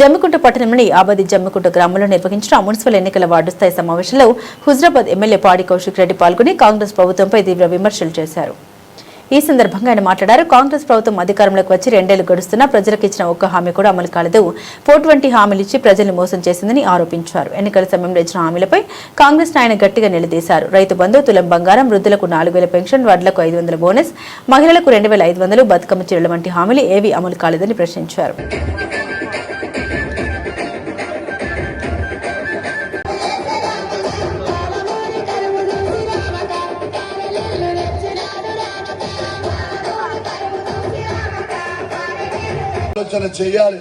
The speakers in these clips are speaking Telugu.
జమ్మికుంట పట్టణంలోని ఆబాది జమ్మికుంట గ్రామంలో నిర్వహించిన మున్సిపల్ ఎన్నికల వార్డు స్థాయి సమావేశంలో హుజరాబాద్ ఎమ్మెల్యే పాడి కౌశిక్ రెడ్డి పాల్గొని కాంగ్రెస్ ప్రభుత్వంపై తీవ్ర విమర్శలు చేశారు. ఈ సందర్భంగా ఆయన మాట్లాడారు. కాంగ్రెస్ ప్రభుత్వం అధికారంలోకి వచ్చి రెండేళ్ళు గడుస్తున్నా ప్రజలకు ఇచ్చిన ఒక్క హామీ కూడా అమలు కాలేదు. ఫోర్ ట్వంటీ హామీలు ఇచ్చి ప్రజల్ని మోసం చేసిందని ఆరోపించారు. ఎన్నికల సమయంలో ఇచ్చిన హామీలపై కాంగ్రెస్ ఆయన గట్టిగా నిలదీశారు. రైతు బంధు తులం బంగారం వృద్ధులకు నాలుగు వేల పెన్షన్ వడ్లకు ఐదు వందల బోనస్ మహిళలకు రెండు వేల ఐదు వందలు బతుకమ్మ చీరల వంటి హామీలు ఏవీ అమలు కాలేదని ప్రశ్నించారు. ఆలోచన చేయాలి.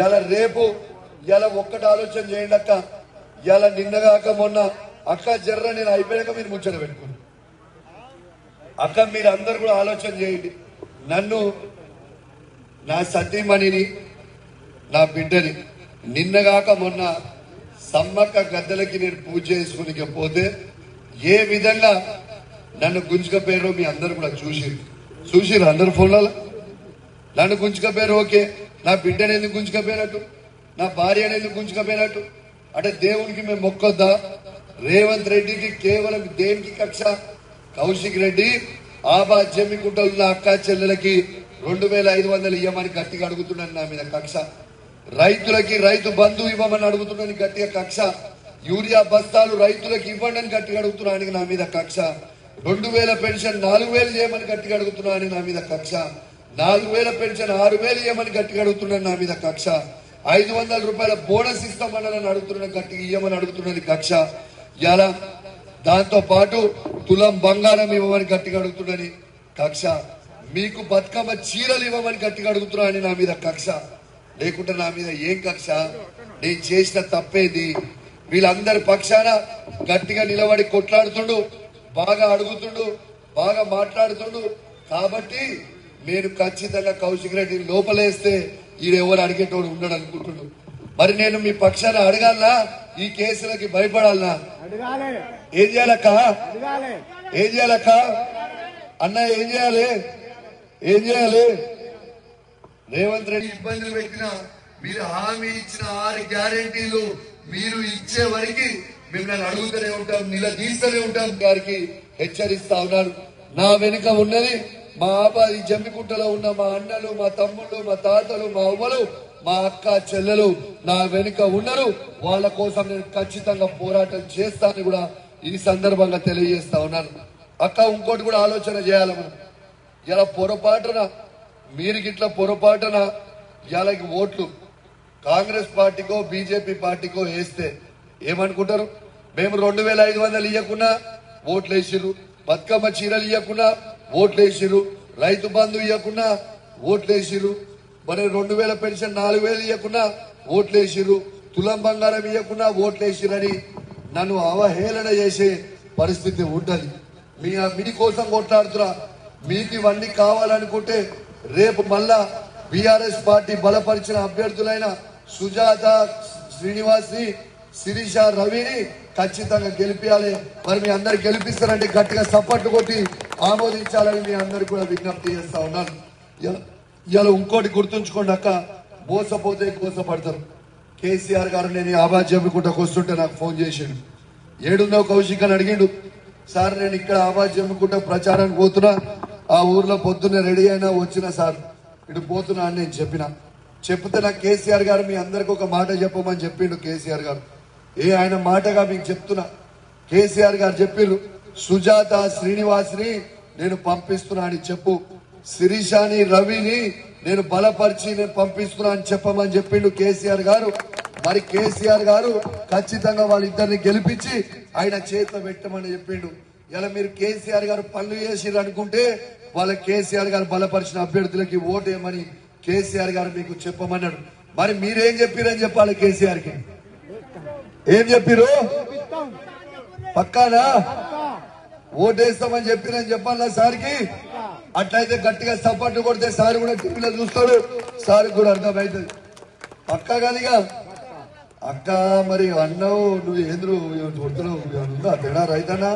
ఇలా రేపు ఇలా ఒక్కటి ఆలోచన చేయండి అక్క. ఇలా నిన్నగాక మొన్న అక్క జర్ర నేను అయిపోయాక మీరు ముచ్చట పెట్టుకుని అక్క మీరు అందరు కూడా ఆలోచన చేయండి. నన్ను నా సతీమణిని నా బిడ్డని నిన్నగాక మొన్న సమ్మక్క గద్దెలకి నేను పూజ చేసుకుని పోతే ఏ విధంగా నన్ను గుంజుకపోయారో మీ అందరు కూడా చూసి చూసిరు అందరు ఫోన్లలో? నన్ను గుంజుకపోయారు ఓకే. నా బిడ్డను ఎందుకు గుంజుకపోయినట్టు? నా భార్య ఎందుకు గుంజుకపోయినట్టు? అంటే దేవునికి మేము మొక్కొద్దా రేవంత్ రెడ్డికి కేవలం దేనికి కక్ష? కౌశిక్ రెడ్డి ఆబా జమ్మికుంటలు ఉన్న అక్క చెల్లెలకి రెండు వేల ఐదు వందలు ఇవ్వమని గట్టిగా అడుగుతున్నాను నా మీద కక్ష. రైతులకి రైతు బంధు ఇవ్వమని అడుగుతున్నాను గట్టిగా కక్ష. యూరియా బస్తాలు రైతులకు ఇవ్వండి అని గట్టిగా అడుగుతున్నాను నా మీద కక్ష. రెండు వేల పెన్షన్ నాలుగు వేలు చేయమని గట్టిగా అడుగుతున్నాను నా మీద కక్ష. నాలుగు వేల పెన్షన్ ఆరు వేలు ఇవ్వమని గట్టిగా అడుగుతున్నాను నా మీద కక్ష. ఐదు వందల రూపాయల బోనస్ ఇస్తామని నన్ను అడుగుతున్నాను గట్టిగా ఇవ్వమని అడుగుతున్నాను కక్ష. ఇలా దాంతో పాటు తులం బంగారం ఇవ్వమని గట్టిగా అడుగుతున్నాను కక్ష. మీకు బతుకమ్మ చీరలు ఇవ్వమని గట్టిగా అడుగుతున్నాను నా మీద కక్ష. లేకుంటే నా మీద ఏం కక్ష? నేను చేసిన తప్పేది? వీళ్ళందరి పక్షాన గట్టిగా నిలబడి కొట్లాడుతుండు బాగా అడుగుతుండు బాగా మాట్లాడుతుండు. కాబట్టి నేను ఖచ్చితంగా కౌశిక్ రెడ్డిని లోపలేస్తే ఈడెవరు అడిగేటోడు ఉండడు అనుకుంటుండు మరి నేను మీ పక్షాన అడగాలనా? ఈ కేసులకి భయపడాలనా? అడగాలి. ఏం చేయాలక్క? అడగాలి. ఏం చేయాలక్క? అన్న ఏం చేయాలి? ఏం చేయాలి? రేవంత్ రెడ్డి ఇబ్బందులు పెట్టిన మీరు హామీ ఇచ్చిన ఆరు గ్యారెంటీలు మీరు ఇచ్చే వరకు మిమ్మల్ని అడుగుతూనే ఉంటాం నిలదీస్తూనే ఉంటాం. గారికి హెచ్చరిస్తా ఉన్నాను. నా వెనుక ఉన్నది మా ఆపాది జమ్మికుంటలో ఉన్న మా అన్నలు మా తమ్ముళ్ళు మా తాతలు మా అవ్వలు మా అక్క చెల్లెలు నా వెనుక ఉన్నారు వాళ్ళ కోసం నేను ఖచ్చితంగా పోరాటం చేస్తానని కూడా ఈ సందర్భంగా తెలియజేస్తా ఉన్నాను. అక్క ఇంకోటి కూడా ఆలోచన చేయాలి మనం. ఇలా పొరపాటున మీరు గిట్లా పొరపాటున ఇలాకి ఓట్లు కాంగ్రెస్ పార్టీకో బీజేపీ పార్టీకో వేస్తే ఏమనుకుంటారు? మేము రెండు వేల ఐదు వందలు ఇవ్వకుండా ఓట్లు వేసిరు బతుకమ్మ చీరలు ఇవ్వకుండా ఓట్లు రైతు బంధు ఇవ్వకుండా ఓట్లు మరి రెండు వేల పెన్షన్ నాలుగు వేలు ఇవ్వకుండా ఓట్లు తులం బంగారం ఇవ్వకుండా ఓట్లు వేసిరని నన్ను అవహేళన చేసే పరిస్థితి ఉంటుంది మీ మీ కోసం కొట్లాడుతున్నా. మీకు ఇవన్నీ కావాలనుకుంటే రేపు మళ్ళా బీఆర్ఎస్ పార్టీ బలపరిచిన అభ్యర్థులైన సుజాత శ్రీనివాస్ని శిరీష రవిని ఖచ్చితంగా గెలిపించాలి మరి మీ అందరు గెలిపిస్తారంటే గట్టిగా సపోర్ట్ కొట్టి ఆమోదించాలని మీ అందరు కూడా విజ్ఞప్తి చేస్తా ఉన్నాను. ఇలా- ఇంకోటి గుర్తుంచుకోండి అక్క మోసపోతే కోసపడతారు కేసీఆర్ గారు నేను ఆబాద్ జమ్మికుంటకు వస్తుంటే నాకు ఫోన్ చేసిండు. ఏడున్నావు కౌశిక్ అని అడిగిండు. సార్ నేను ఇక్కడ ఆవాజ్ జమ్ముకుంటా ప్రచారానికి పోతున్నా. ఆ ఊర్లో పొద్దున్నే రెడీ అయినా వచ్చిన సార్. ఇటు పోతున్నా అని నేను చెప్పిన. చెప్తే నాకు కేసీఆర్ గారు మీ అందరికి ఒక మాట చెప్పమని చెప్పిండు కేసీఆర్ గారు. ఏ ఆయన మాటగా మీకు చెప్తున్నా. కేసీఆర్ గారు చెప్పిండు సుజాత శ్రీనివాస్ని నేను పంపిస్తున్నా అని చెప్పు. శిరీషాని రవిని నేను బలపరిచి నేను పంపిస్తున్నా అని చెప్పమని చెప్పిండు కేసీఆర్ గారు. మరి కేసీఆర్ గారు ఖచ్చితంగా వాళ్ళిద్దరిని గెలిపించి ఆయన చేతిలో పెట్టమని చెప్పిండు. ఇలా మీరు కేసీఆర్ గారు పనులు చేసిర్రు అనుకుంటే వాళ్ళ కేసీఆర్ గారు బలపరిచిన అభ్యర్థులకి ఓటేయమని కేసీఆర్ గారు మీకు చెప్పమన్నాడు. మరి మీరేం చెప్పారని చెప్పాలి కేసీఆర్కి? ఏం చెప్పిరు పక్కానా? ఓటేస్తామని చెప్పిరని చెప్పాలా సార్కి? అట్లయితే గట్టిగా సపోర్ట్ కొడితే సార్ కూడా టీవీలో చూస్తాడు. సార్ కూడా అర్థమవుతుంది. పక్కా కాదుగా అక్క మరి అన్నావు నువ్వు ఏంద్రు కొడుతున్నావు? తేడా రైతన్నా